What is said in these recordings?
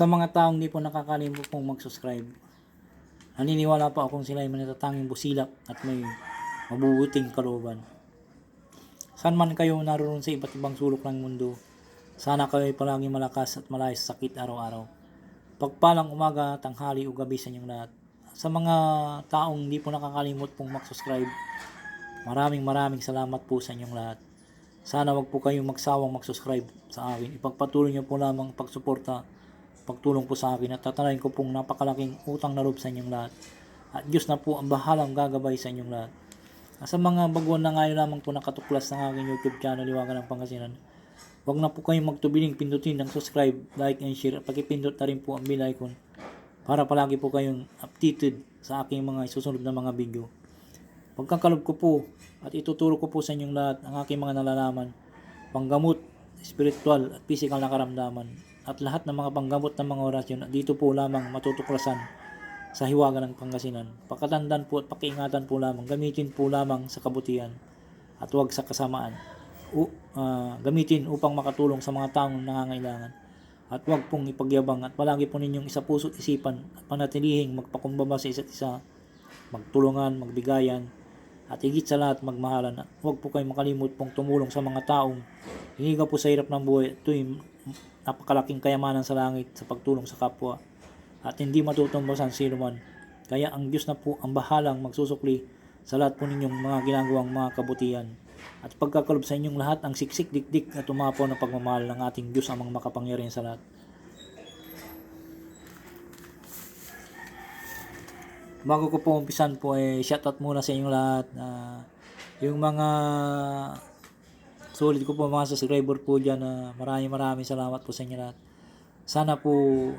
Sa mga taong di po nakakalimot pong mag-subscribe, naniniwala pa akong sila ay manitatanging busilak at may mabubuting kalooban. Saan man kayo naroon sa iba't ibang sulok ng mundo, sana kayo ay palagi malakas at malaya sa sakit araw-araw. Pagpalang umaga, tanghali o gabi sa inyong lahat. Sa mga taong di po nakakalimot pong mag-subscribe, maraming maraming salamat po sa inyong lahat. Sana wag po kayong magsawang mag-subscribe sa akin. Ipagpatuloy niyo po lamang ang pagsuporta, pagtulong po sa akin at tatanayin ko pong napakalaking utang na loob sa inyong lahat. At Diyos na po ang bahalang gagabay sa inyong lahat. Sa mga baguhan na ngayon lamang po nakatuklas ng aking YouTube channel, Liwagan ng Pangasinan, huwag na po kayong magtubiling pindutin ng subscribe, like, and share at pakipindot na rin po ang bell icon para palagi po kayong updated sa aking mga susunod na mga video. Pagkakalob ko po at ituturo ko po sa inyong lahat ang aking mga nalalaman, panggamot, spiritual at physical na karamdaman at lahat ng mga panggamot ng mga orasyon dito po lamang matutuklasan sa hiwaga ng Pangasinan. Pakatandan po at pakiingatan po lamang, gamitin po lamang sa kabutihan at huwag sa kasamaan. U, ah, gamitin upang makatulong sa mga taong nangangailangan. At huwag pong ipagyabang at palagi po ninyong isa puso't isipan at panatilihing magpakumbaba sa isa't isa, magtulungan, magbigayan, at higit sa lahat magmahalan. At huwag po kayong makalimut pong tumulong sa mga taong hiniga po sa hirap ng buhay. Ito'y napakalaking kayamanan sa langit sa pagtulong sa kapwa at hindi matutumbasan sino man. Kaya ang Diyos na po ang bahalang magsusukli sa lahat po ninyong mga ginagawang mga kabutihan. At pagkakalob sa inyong lahat ang siksik dikdik at umapaw na pagmamahal ng ating Diyos ang mga makapangyarihan sa lahat. Bago ko po umpisan po eh shoutout muna sa inyong lahat. Ah, yung mga sulit ko po mga subscriber po dyan na maraming maraming salamat po sa inyo lahat. Sana po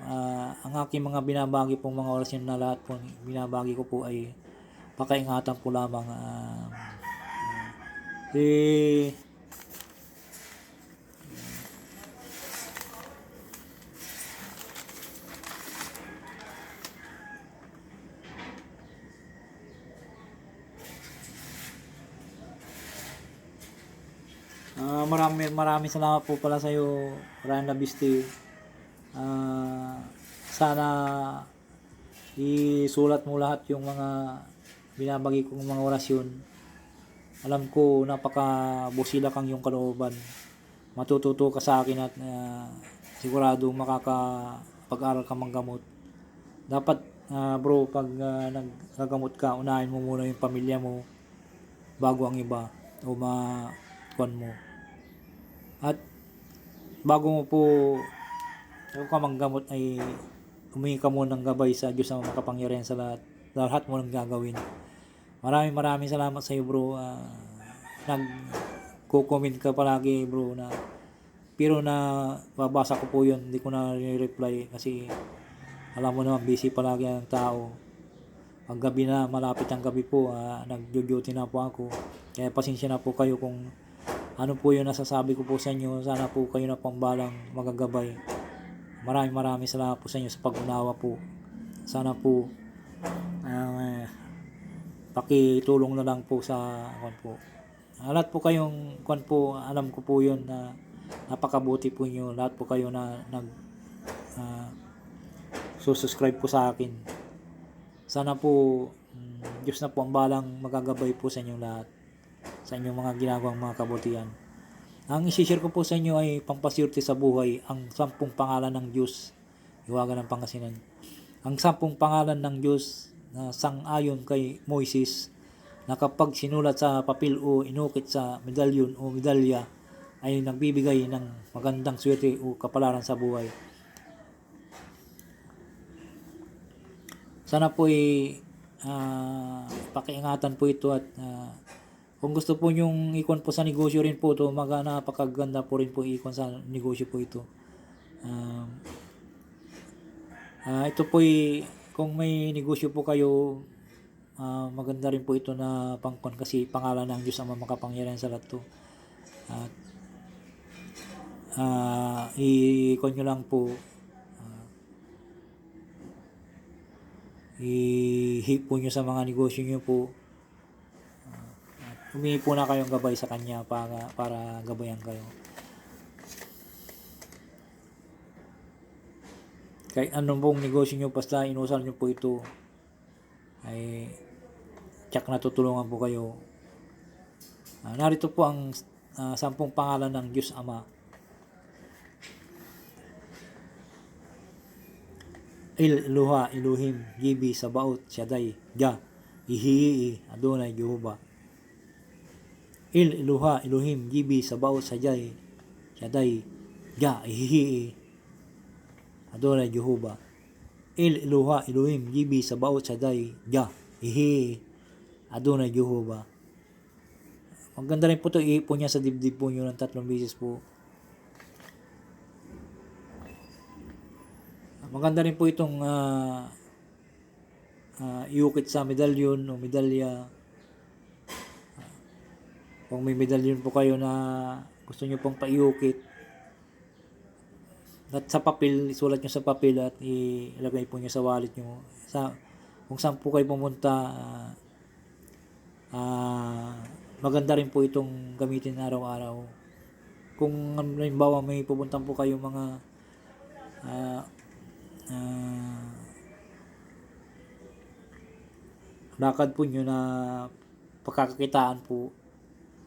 ah, ang aking mga binabagi pong mga orasyon na lahat po binabagi ko po ay pakaingatan po lamang. ah, eh, Ah, marami maraming salamat po pala sa iyo, Ryan Labiste. Ah, sana isulat mo lahat yung mga binabagi kong mga orasyon. Alam ko napaka busila kang yung kalooban. Matututo ka sa akin at ah, sigurado makakapag-aral ka manggamot. Dapat ah, bro, pag ah, naggagamot ka, unahin mo muna yung pamilya mo bago ang iba o ma kwan mo. At bago mo po bago ka manggamot ay humingi ka muna ng gabay sa Diyos na makapangyarihan sa lahat. Lahat mo nang gagawin. Maraming maraming salamat sa iyo bro. Ah, nag-comment ka palagi bro na pero na babasa ko po yun. Hindi ko na reply kasi alam mo naman busy palagi ang tao. Pag gabi na, malapit ang gabi po, ah, nag-duty na po ako. Kaya pasensya na po kayo kung ano po yung nasasabi ko po sa inyo. Sana po kayo na pang balang magagabay. Maraming maraming salamat po sa inyo sa pag-unawa po. Sana po ah, pakitulong na lang po sa kwan po. Ah, lahat po kayong kwan po, alam ko po yun na napakabuti po nyo. Lahat po kayo na nag ah, susubscribe po sa akin. Sana po mm, Diyos na po ang balang magagabay po sa inyong lahat sa inyong mga ginagawang mga kabutihan. Ang isi-share ko po sa inyo ay pampaswerte sa buhay, ang sampung pangalan ng Diyos, iwagan ng Pangasinan. Ang sampung pangalan ng Diyos na sang-ayon kay Moises na kapag sinulat sa papel o inukit sa medalyon o medalya ay nagbibigay ng magandang swerte o kapalaran sa buhay. Sana po ay ah, pakiingatan po ito at ah, kung gusto po nyong ikon po sa negosyo rin po ito, mga napakaganda po rin po ikon sa negosyo po ito. Um, ah, ito po ay, kung may negosyo po kayo, ah, maganda rin po ito na pangkon kasi pangalan ng Diyos ang makapangyarihan sa lahat to. At ah, i-ikon nyo lang po ihipo nyo sa mga negosyo nyo po. Uh, humingi po na kayong gabay sa kanya para, para gabayan kayo. kahit anong pong negosyo nyo, basta inusal nyo po ito, ay tsak na tutulungan po kayo. Ah, narito po ang ah, sampung pangalan ng Diyos Ama. Il Eloha, Elohim, Gibi, Sabaot, Shaddai, Jah, Ihii, Adonai, Jehovah. Il Eloha, Elohim, Gibi, Sabaot, Shaddai, Shaddai, Jah, Ihii, Adonai, Jehovah. Il Eloha, Elohim, Gibi, Sabaot, Shaddai, Jah, Ihii, Adonai, Jehovah. Maganda rin po ito, iipon niya sa dibdib po nyo ng tatlong beses po. Maganda rin po itong ah, ah, iukit sa medalyon o medalya. Kung may medalyon po kayo na gusto nyo pong paiukit, at sa papel, isulat nyo sa papel at ilagay po nyo sa wallet nyo. Sa, kung saan po kayo pumunta, ah, ah, maganda rin po itong gamitin araw-araw. Kung halimbawa may pupuntan po kayo mga ah, ah, lakad po nyo na pagkakakitaan po,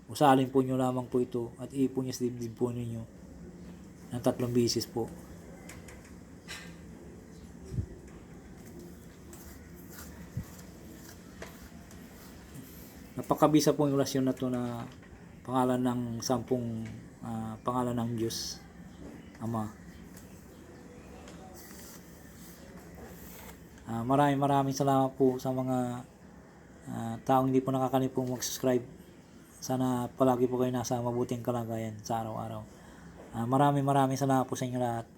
usalin po nyo lamang po ito at iipon nyo sa dibdib po ninyo ng tatlong bisis po. Napakabisa po yung orasyon na to na pangalan ng sampung ah, pangalan ng Diyos Ama. Ah, maraming maraming salamat po sa mga ah, taong hindi po nakakalipong mag-subscribe. Sana palagi po kayo nasa mabuting kalagayan sa araw-araw. Ah, maraming maraming salamat po sa inyo lahat.